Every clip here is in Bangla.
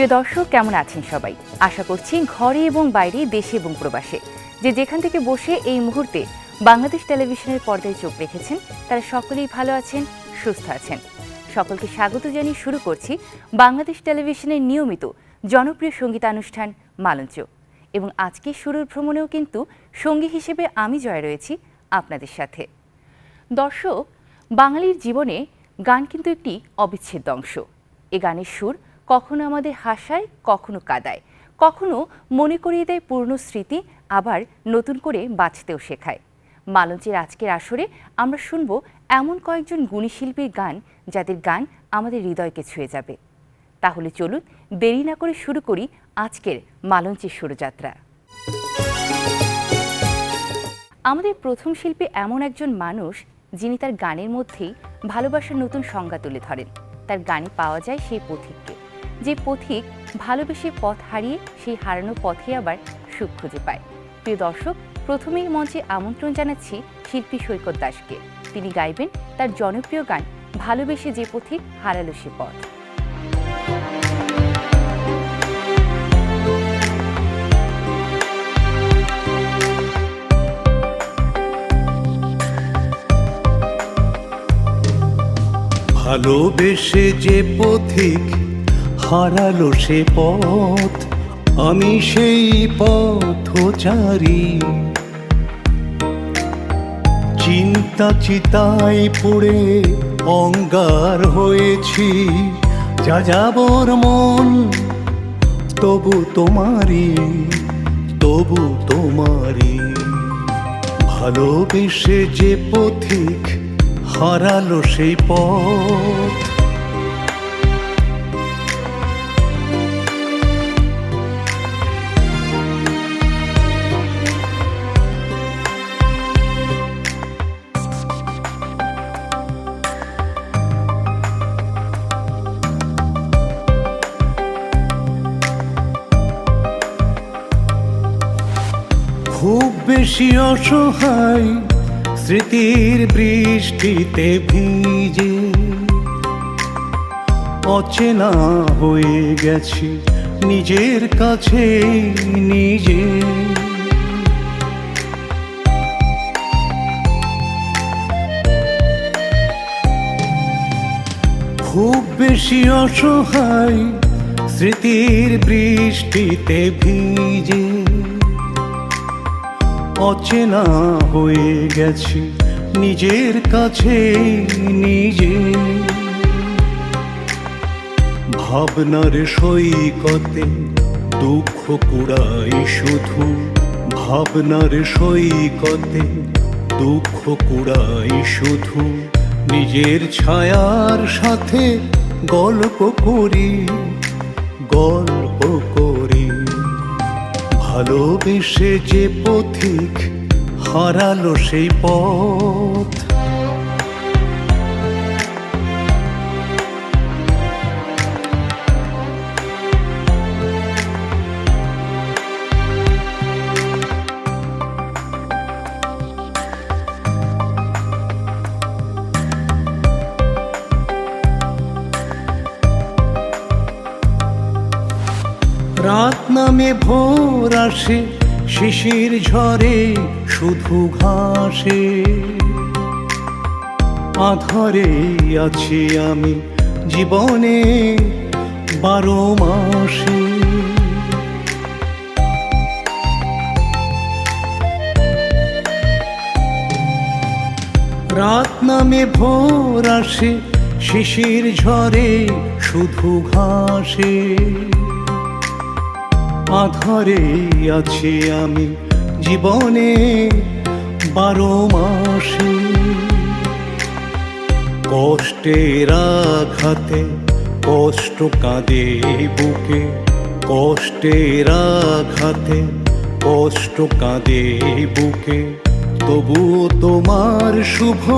প্রিয় দর্শক, কেমন আছেন সবাই? আশা করছি ঘরে এবং বাইরে দেশে এবং প্রবাসে। যে যেখান থেকে বসে এই মুহূর্তে বাংলাদেশ টেলিভিশনের পর্দায় চোখ রেখেছেন, তারা সকলেই ভালো আছেন, সুস্থ আছেন। সকলকে স্বাগত জানিয়ে শুরু করছি বাংলাদেশ টেলিভিশনের নিয়মিত জনপ্রিয় সঙ্গীতানুষ্ঠান মালঞ্চ। এবং আজকে শুরুর ভ্রমণেও কিন্তু সঙ্গী হিসেবে আমি জয় রয়েছি আপনাদের সাথে। দর্শক, বাঙালির জীবনে গান কিন্তু একটি অবিচ্ছেদ্য অংশ। এ গানের সুর কখনো আমাদের হাসায়, কখনো কাদায়। কখনো মনে করিয়ে দেয় পূর্ণ স্মৃতি, আবার নতুন করে বাঁচতেও শেখায়। মালঞ্চের আজকের আসরে আমরা শুনব এমন কয়েকজন গুণী শিল্পীর গান, যাদের গান আমাদের হৃদয়কে ছুঁয়ে যাবে। তাহলে চলুন দেরি না করে শুরু করি আজকের মালঞ্চের সুরযাত্রা। আমাদের প্রথম শিল্পী এমন একজন মানুষ, যিনি তার গানের মধ্যেই ভালোবাসার নতুন সংজ্ঞা তুলে ধরেন। তার গানে পাওয়া যায় সেই পথিককে। যে পথিক ভালোবেসে পথ হারিয়ে সেই হারানো পথে আবার সুখ খুঁজে পায়। প্রিয় দর্শক, প্রথমেই মঞ্চে আমন্ত্রণ জানাচ্ছি শিল্পী সৈকত দাসকে। তিনি গাইবেন তার জনপ্রিয় গান, ভালোবেসে যে পথিক হারালো সে পথ ভালোবেসে যে পথিক হারালো সে পথ, আমি সেই পথচারী চিন্তা চিতায় পড়ে অঙ্গার হয়েছি, যা যাবর মন, তবু তোমারই তবু তোমারই। ভালোবেসে যে পথিক হারালো সেই পথ বেশি অসহায় স্মৃতির বৃষ্টিতে ভিজে অচেনা হয়ে গেছি নিজের কাছে নিজে। খুব বেশি অসহায় স্মৃতির বৃষ্টিতে ভিজে অচেনা হয়ে গেছি নিজের কাছে নিজে। ভাবনার সৈকতে দুঃখ কুড়াই শুধু। ভাবনার সৈকতে দুঃখ কুড়াই শুধু। নিজের ছায়ার সাথে গল্প করি, গল্প ভালোবেসে যে পথিক হারালো সেই পথ। রাত ভোর আসে, শিশির ঝরে, শুধু ঘাসে। আধারে আছি আমি জীবনে বারো মাসে। রাত নামে ভোর আসে, শিশির ঝরে, শুধু ঘাসে। আধারে আছি আমি জীবনে বারো মাসে। কষ্টের আঘাতে কষ্ট কাঁদে বুকে। কষ্টের আঘাতে কষ্ট কাঁদে বুকে। তবুও তোমার শুভ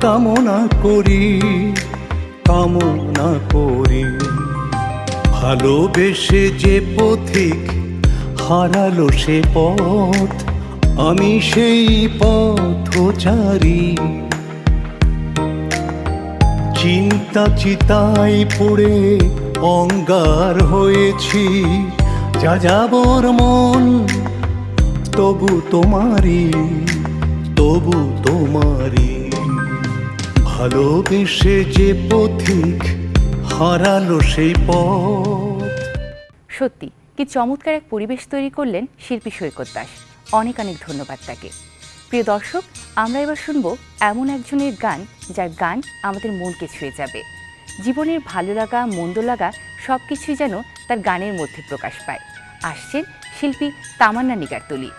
কামনা করি কামনা করি। ভালোবেসে যে পথিক হারালো সে পথ, আমি সেই পথচারী। চিন্তা চিতায় পড়ে অঙ্গার হয়েছি, যা যাবর মন, তবু তোমারই তবু তোমারই। ভালোবেসে যে পথিক হারালো সেই পথ। সত্যি, কি চমৎকার এক পরিবেশ তৈরি করলেন শিল্পী সৈকত দাস। অনেক অনেক ধন্যবাদ তাকে। প্রিয় দর্শক, আমরা এবার শুনব এমন একজনের গান, যার গান আমাদের মনকে ছুঁয়ে যাবে। জীবনের ভালো লাগা, মন্দ লাগা সব কিছুই যেন তার গানের মধ্যে প্রকাশ পায়। আসছেন শিল্পী তামান্না নিগারতলি।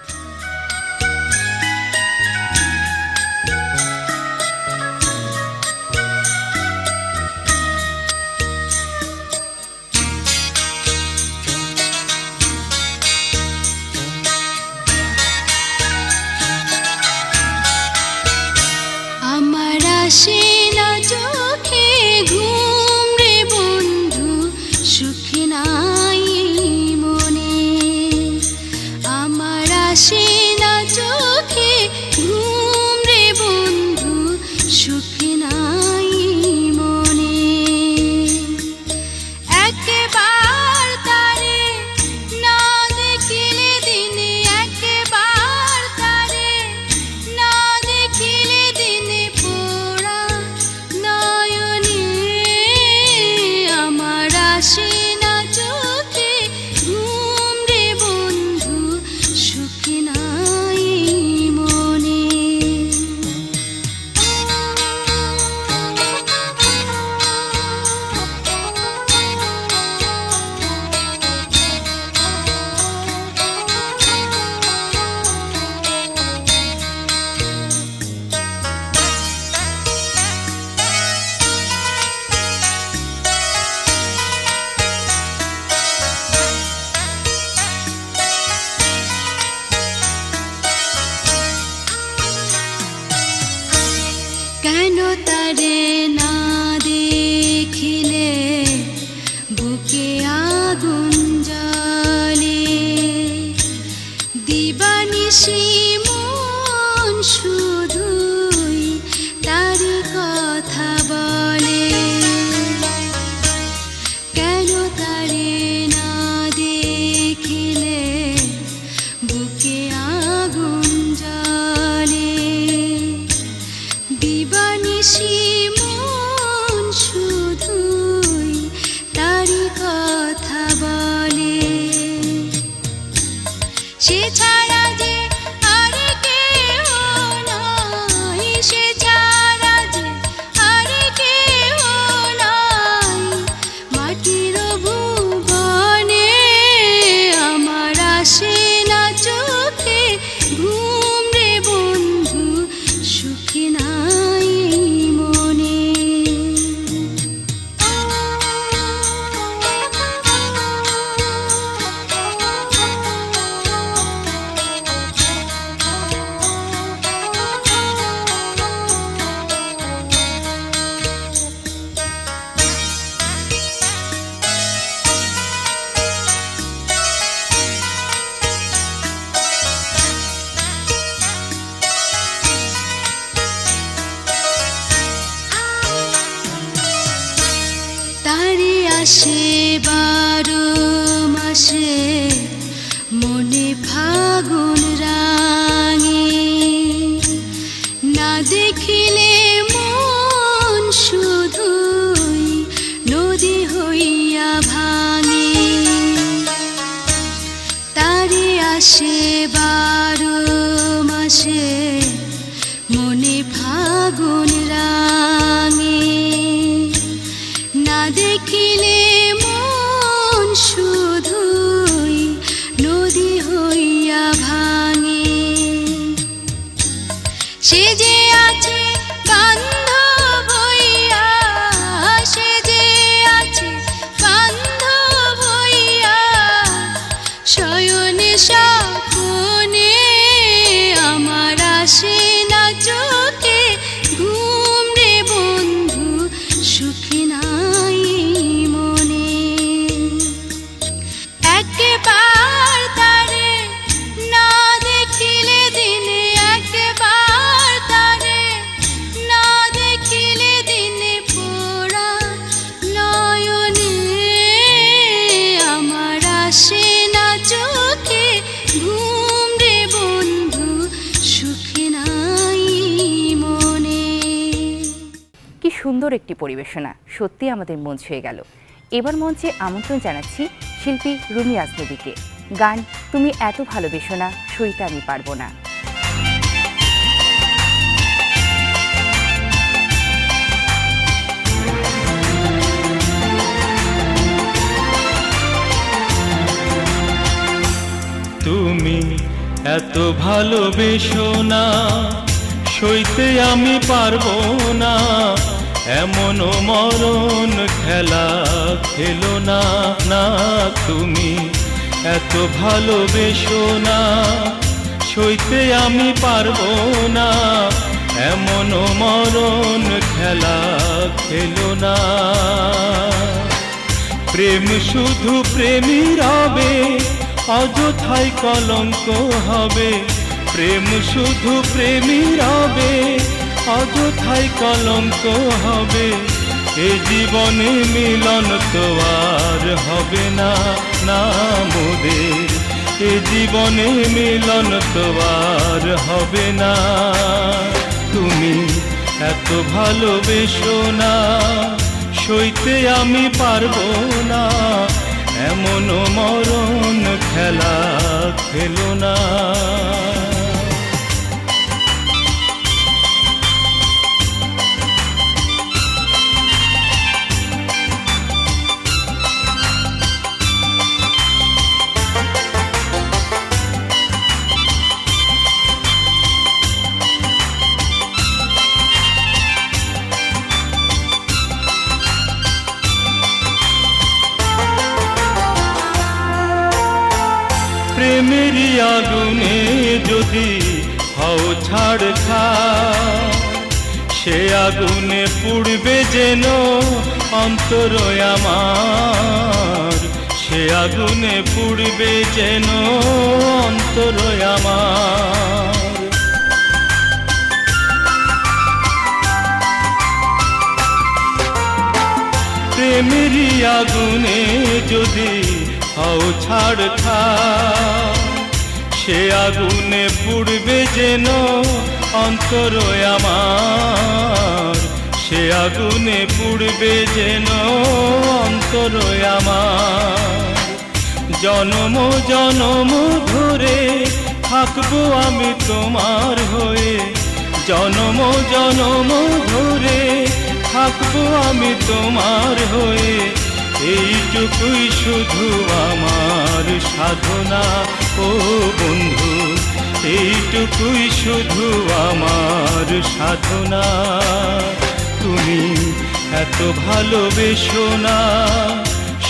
দেখিলে সুন্দর একটি পরিবেশনা। সত্যি আমাদের মন ছুঁয়ে গেল। এবার মঞ্চে আমন্ত্রণ জানাচ্ছি শিল্পী রুমি আজনবীকে। গান, তুমি এত ভালোবেসো না, সইতে আমি পারব না। তুমি এত ভালোবেসো না, সইতে আমি পারব না। এমন মরণ খেলা খেলো না না তুমি। এত ভালোবেসো না, সইতে আমি পারব না। এমন মরণ খেলা খেলো না। প্রেম শুধু প্রেমী রবে অযথাই কলঙ্ক হবে। প্রেম শুধু প্রেমী রবে অযথাই কলঙ্ক হবে, এ জীবনে মিলন তো আর হবে না না মোদের এ জীবনে মিলন তো আর হবে না। তুমি এত ভালোবেসো না, সইতে আমি পারব না এমন মরণ খেলা খেলো না। আগুনে পুড়বে যেন অন্তর আমার। প্রেমেরই আগুনে যদি হও ছাড় খা সে আগুনে পুড়বে যেন অন্তর আমার। সে আগুনে পুড়বে যেন অন্তর আমার। জনম জনম ধরে থাকব আমি তোমার হয়ে। জনম জনম ধরে থাকব আমি তোমার হয়ে। এইটুকুই শুধু আমার সাধনা, ও বন্ধু, এইটুকুই শুধু আমার সাধনা। তুমি এত ভালোবেসো না।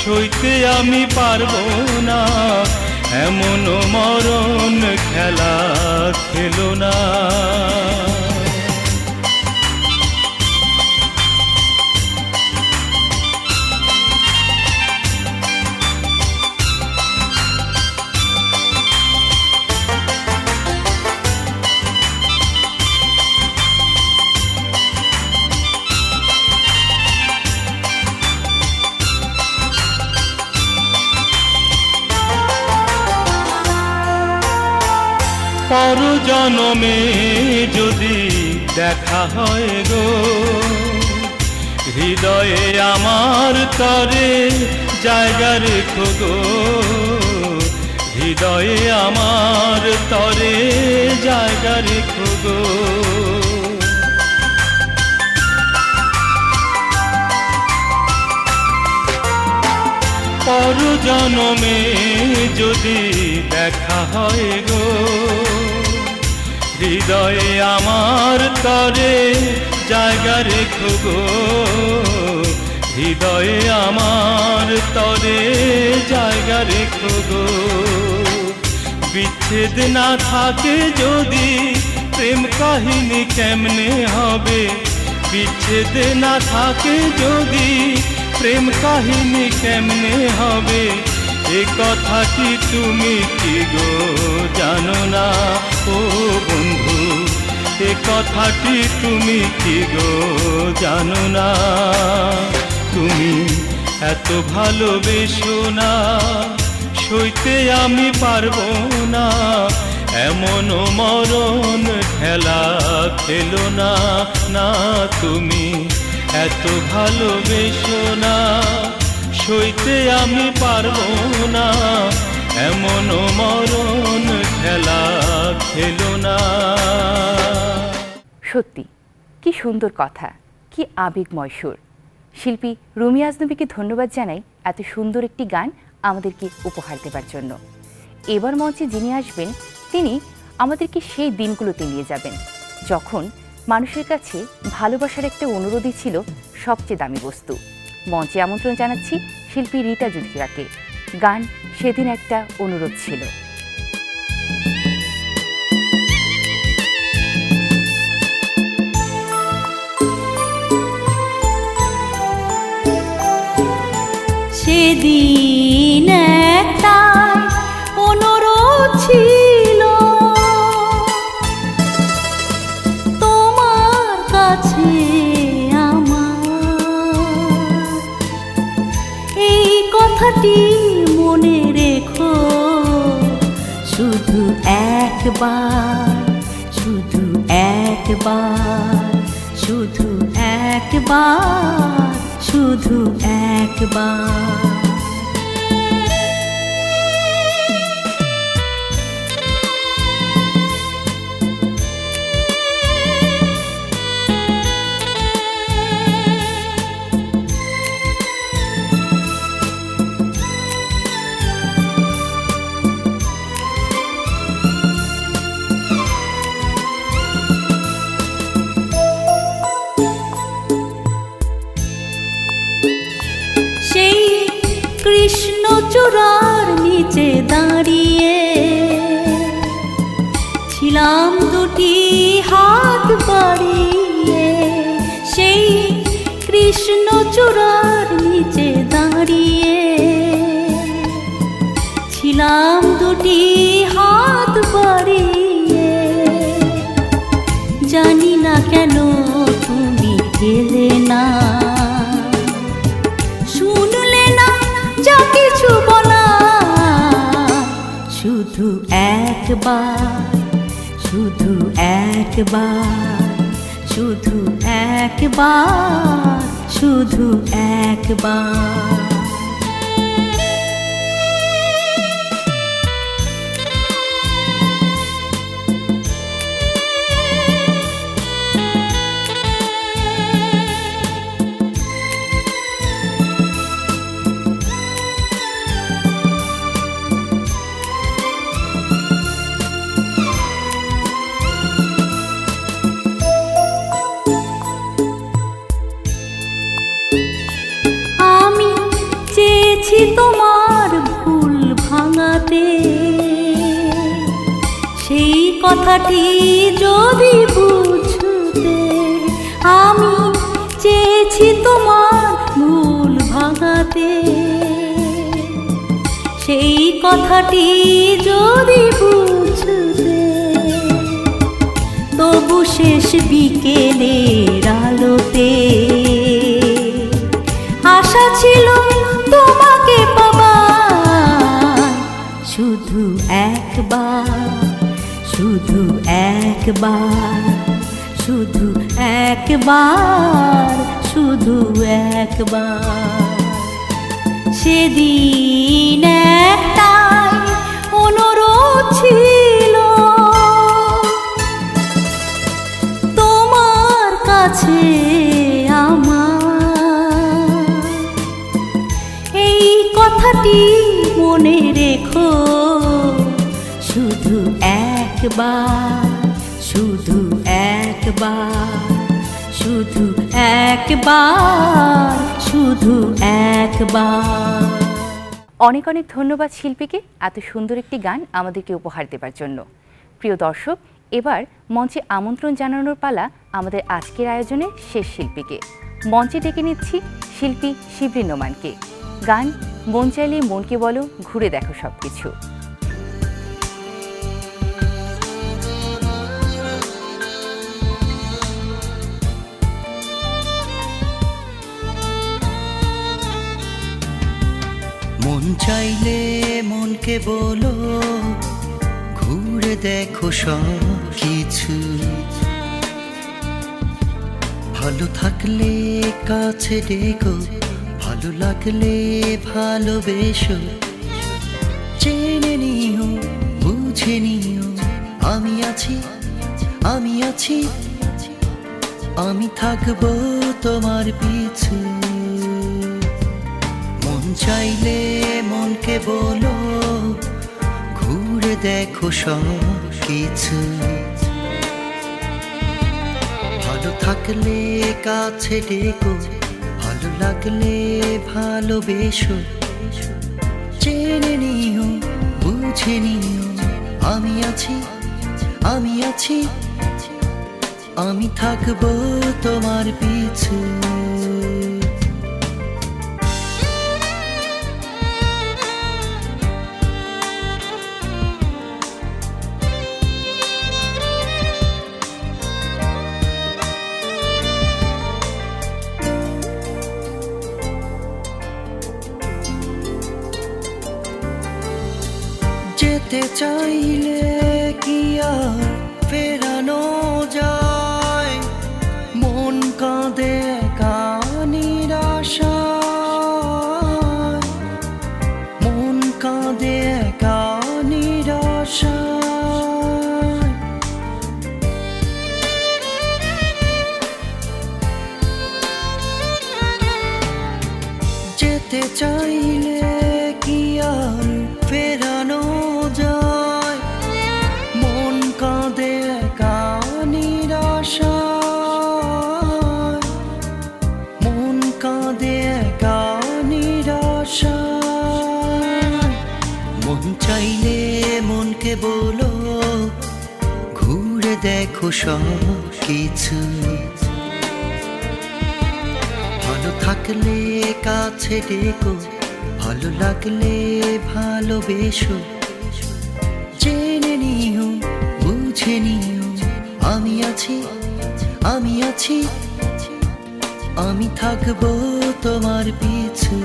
সইতে আমি পারব না। এমন মরণ খেলা খেলো না। পর জনমে যদি দেখা হয় গো, হৃদয়ে আমার তরে জায়গা রেখো গো। হৃদয়ে আমার তরে জায়গা রেখো গো। পর জনমে যদি দেখা হয় গো, হৃদয়ে আমার তরে জায়গা রেখো গো। হৃদয়ে আমার তরে জায়গা রেখো গো। বিচ্ছেদ না থাকে যদি প্রেম কাহিনী কেমনে হবে? বিচ্ছেদ না থাকে যদি প্রেম কাহিনী কেমনে হবে? এ কথাটি তুমি কি গো জানো না? ও বন্ধু, এ কথাটি তুমি কি গো জানো না? তুমি এত ভালোবেসো না, সইতে আমি পারব না। এমন মরণ খেলা খেলো না না তুমি এত ভালোবেসো না, সইতে আমি পারব না। এমন মরণ খেলা খেলো না। সত্যি, কি সুন্দর কথা, কি আবেগময় সুর। শিল্পী রুমি আজনবীকে ধন্যবাদ জানাই এত সুন্দর একটি গান আমাদেরকে উপহার দেবার জন্য। এবার মঞ্চে যিনি আসবেন, তিনি আমাদেরকে সেই দিনগুলোতে নিয়ে যাবেন, যখন মানুষের কাছে ভালোবাসার একটা অনুরোধই ছিল সবচেয়ে দামি বস্তু। মঞ্চে আমন্ত্রণ জানাচ্ছি শিল্পী রীতা জুথিরাকে গান সেদিন একটা অনুরোধ ছিল। সেদিন একটা অনুরোধ একবার শুধু একবার শুধু একবার শুধু একবার। কৃষ্ণচূড়ার নিচে দাঁড়িয়ে ছিলাম দুটি হাত বাড়িয়ে। জানি না কেন তুমি গেলে না। শুনলে না যা কিছু বলা। শুধু একবার শুধু একবার শুধু একবার শুধু একবার। কথাটি যদি বুঝতে আমি চেয়েছি তোমার ভুল ভাঙাতে। সেই কথাটি যদি বুঝতে, তবু শেষ বিকেলের আলোতে। আশা ছিল তোমাকে পাবার, শুধু একবার। শুধু একবার শুধু একবার শুধু একবার। সেদিন একটাই অনুরোধ ছিল তোমার কাছে একবার, শুধু একবার শুধু একবার শুধু একবার। অনেক অনেক ধন্যবাদ শিল্পীকে এত সুন্দর একটি গান আমাদেরকে উপহার দেবার জন্য। প্রিয় দর্শক, এবার মঞ্চে আমন্ত্রণ জানানোর পালা আমাদের আজকের আয়োজনে শেষ শিল্পীকে। মঞ্চে ডেকে নিচ্ছি শিল্পী শিবরি নোমানকে গান, মন চাইলে মনকে বলো, ঘুরে দেখো সব কিছু মন চাইলে মনকে বলো, ঘুরে দেখো সব কিছু ভালো থাকলে কাছে ডেকো, ভালো লাগলে ভালোবেসো। চেনে নিও, বুঝে নিও, আমি আছি আমি আছি, আমি থাকব তোমার পিছু। চাইলে মনকে বলো, ঘুরে দেখো সব কিছু ভালো থাকলে কাছে ডেকো, ভালো লাগলে ভালোবেসো। চেনে নিও, বুঝে নিও, আমি আছি আমি আছি, আমি থাকব তোমার পিছু। joy আশায় মন কাঁদে আশায় মন চাইলে মনকে বলো, ঘুরে দেখো সব কিছু ভালো থাকলে কাছে ডেকো, ভালো লাগলে ভালোবেসো। জেনে নিও, বুঝে নিও, আমি আছি আমি আছি আমি থাকব তোমার পিছু।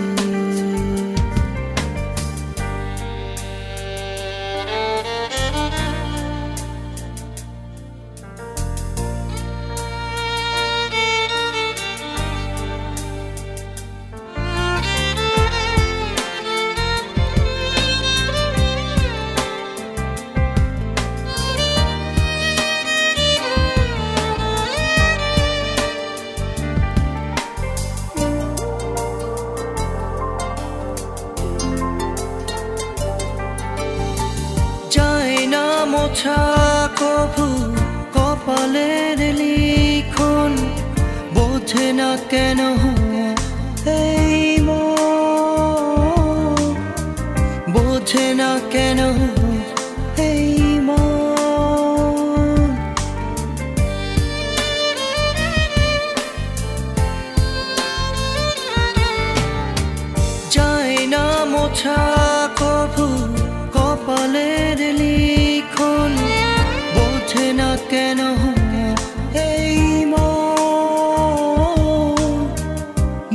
মোছা কভু কপালের লিখন। বোঝে না কেন এই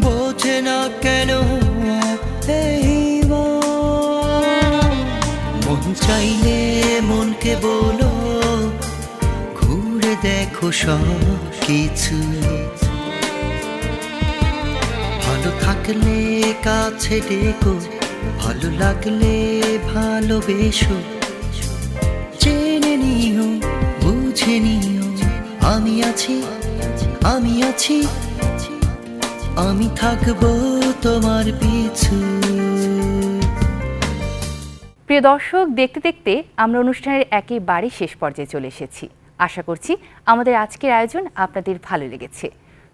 বোঝে না কেন এই মন। চাইলে মনকে বলো, ঘুরে দেখো সব কিছু ভালো থাকলে কাছে ডেকো ভালো লাগলে ভালোবেসো। জেনে নিও, বুঝে নিও, আমি আছি আমি আছি, আমি থাকব তোমার পিছু। প্রিয় দর্শক, দেখতে দেখতে আমরা অনুষ্ঠানের একেবারে শেষ পর্যায়ে চলে এসেছি। আশা করছি আমাদের আজকের আয়োজন আপনাদের ভালো লেগেছে।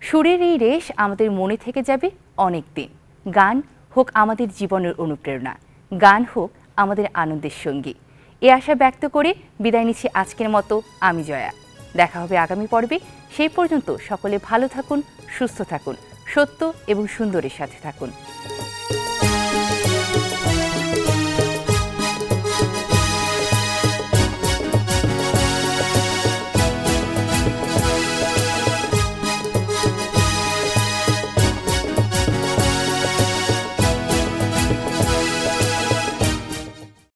সুরের এই রেশ আমাদের মনে থেকে যাবে অনেক দিন গান হোক আমাদের জীবনের অনুপ্রেরণা, গান হোক আমাদের আনন্দের সঙ্গী। এ আশা ব্যক্ত করে বিদায় নিচ্ছি আজকের মতো, আমি জয়া। দেখা হবে আগামী পর্বে। সেই পর্যন্ত সকলে ভালো থাকুন, সুস্থ থাকুন, সত্য এবং সুন্দরের সাথে থাকুন।